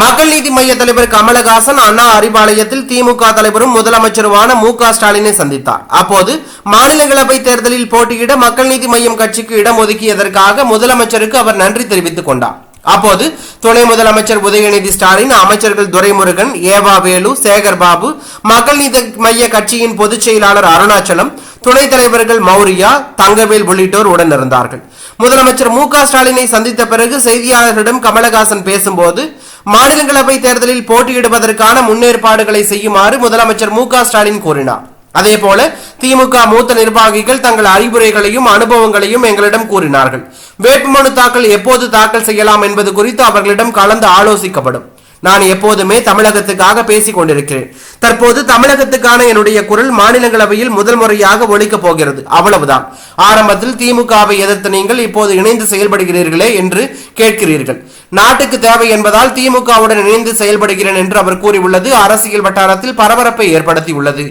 மக்கள் நீதி மைய தலைவர் கமலஹாசன் அண்ணா அறிவாலயத்தில் திமுக தலைவரும் முதலமைச்சருமான மு ஸ்டாலினை சந்தித்தார். அப்போது மாநிலங்களவை தேர்தலில் போட்டியிட மக்கள் நீதி மையம் கட்சிக்கு இடம் ஒதுக்கியதற்காக முதலமைச்சருக்கு அவர் நன்றி தெரிவித்துக் கொண்டார். அப்போது துணை முதலமைச்சர் உதயநிதி ஸ்டாலின் அமைச்சர்கள் துரைமுருகன் ஏவா வேலு சேகர் பாபு மக்கள் நீதி மைய கட்சியின் பொதுச் செயலாளர் அருணாச்சலம் துணைத் தலைவர்கள் மௌரியா தங்கவேல் உள்ளிட்டோர் உடன் இருந்தார்கள் முதலமைச்சர் மு க ஸ்டாலினை சந்தித்த பிறகு செய்தியாளர்களிடம் கமலஹாசன் பேசும்போது மாநிலங்களவை தேர்தலில் போட்டியிடுவதற்கான முன்னேற்பாடுகளை செய்யுமாறு முதலமைச்சர் மு க ஸ்டாலின் கூறினார். அதேபோல திமுக மூத்த நிர்வாகிகள் தங்கள் அறிவுரைகளையும் அனுபவங்களையும் எங்களிடம் கூறினார்கள். வேட்புமனு தாக்கல் எப்போது தாக்கல் செய்யலாம் என்பது குறித்து அவர்களிடம் கலந்து ஆலோசிக்கப்படும். நான் எப்போதுமே தமிழகத்துக்காக பேசிக் கொண்டிருக்கிறேன். தற்போது தமிழகத்துக்கான என்னுடைய குரல் மாநிலங்களவையில் முதல் முறையாக ஒழிக்கப் போகிறது. அவ்வளவுதான். ஆரம்பத்தில் திமுகவை எதிர்த்து நீங்கள் இப்போது இணைந்து செயல்படுகிறீர்களே என்று கேட்கிறீர்கள். நாட்டுக்கு தேவை என்பதால் திமுகவுடன் இணைந்து செயல்படுகிறேன் என்று அவர் கூறியுள்ளது. அரசியல் வட்டாரத்தில் பரபரப்பை ஏற்படுத்தியுள்ளது.